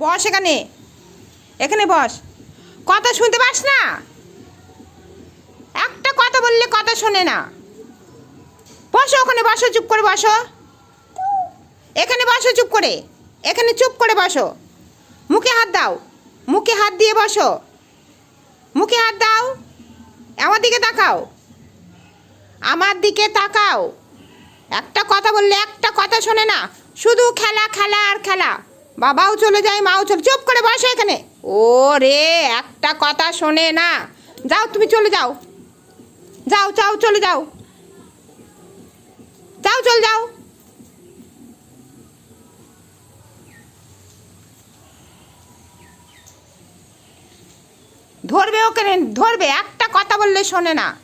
বস এখানে। এখানে বস। কথা শুনতে পাস না? একটা কথা বললে কথা শোনে না। বসো ওখানে, বসো, চুপ করে বসো। এখানে বসো, চুপ করে। এখানে চুপ করে বসো। মুখে হাত দাও। মুখে হাত দিয়ে বসো। মুখে হাত দাও। আমার দিকে তাকাও। আমার দিকে তাকাও। একটা কথা বললে একটা কথা শোনে না। শুধু খেলা খেলা আর খেলা। বাবাও চলে যায়, মাও চলে, চুপ করে বসে এখানে। ও রে, একটা কথা শোনে না। যাও, তুমি চলে যাও। যাও চাও চলে যাও। যাও, চলে যাও। ধরবে ওকে ধরবে, একটা কথা বললে শোনে না।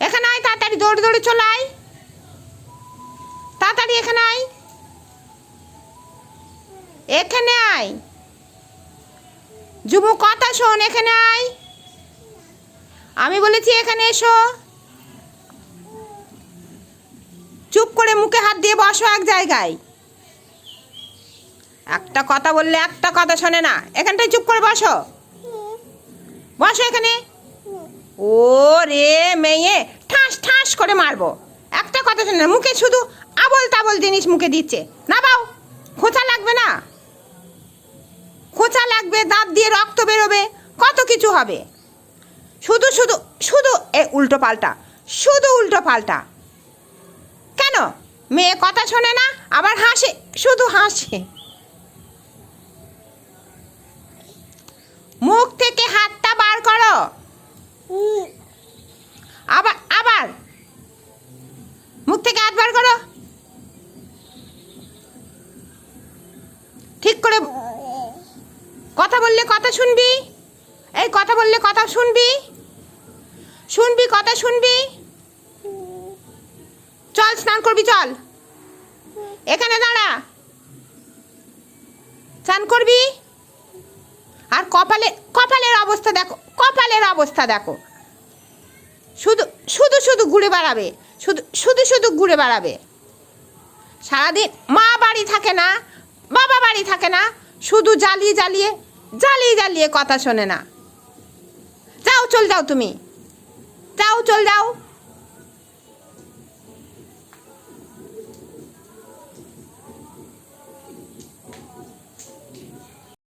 এখানে আয়, তাড়াতাড়ি, দৌড়ে দৌড়ে চলে আয়। তাড়াতাড়ি এখানে আয়। এখানে আয়। যুবু, কথা শোন, এখানে আয়। আমি বলেছি, এখানে এসো। চুপ করে মুখে হাত দিয়ে বসো এক জায়গায়। একটা কথা বললে একটা কথা শোনে না। এখানটায় চুপ করে বসো। বসো এখানে। ও রে মেয়ে, ঠাস ঠাস করে মারবো। একটা কথা শোনে না, মুখে শুধু আবল তাবল জিনিস মুখে দিচ্ছে। না বাও খোঁচা লাগবে না। খোঁচা লাগবে দাঁত দিয়ে রক্ত বেরোবে কত কিছু হবে। শুধু শুধু শুধু এ উল্টো পাল্টা শুধু উল্টো পাল্টা। কেন? মেয়ে কথা শোনে না আবার হাসে শুধু হাসে। মুখ থেকে হাতটা বার করো। আবার আবার। মুখ থেকে হাত বার করো। কথা বললে কথা শুনবি? এই কথা বললে কথা শুনবি? শুনবি, কথা শুনবি? চল, স্নান করবি, চল। এখানে দাঁড়া। স্নান করবি? আর কপালে, কপালের অবস্থা দেখো, কপালের অবস্থা দেখো। শুধু শুধু শুধু ঘুরে বেড়াবে, শুধু শুধু শুধু ঘুরে বেড়াবে। সারাদিন মা বাড়ি থাকে না, বাবা বাড়ি থাকে না, শুধু জ্বালিয়ে জ্বালিয়ে জ্বালিয়ে জ্বালিয়ে কথা শোনে না। যাও চল যাও তুমি। যাও চল যাও।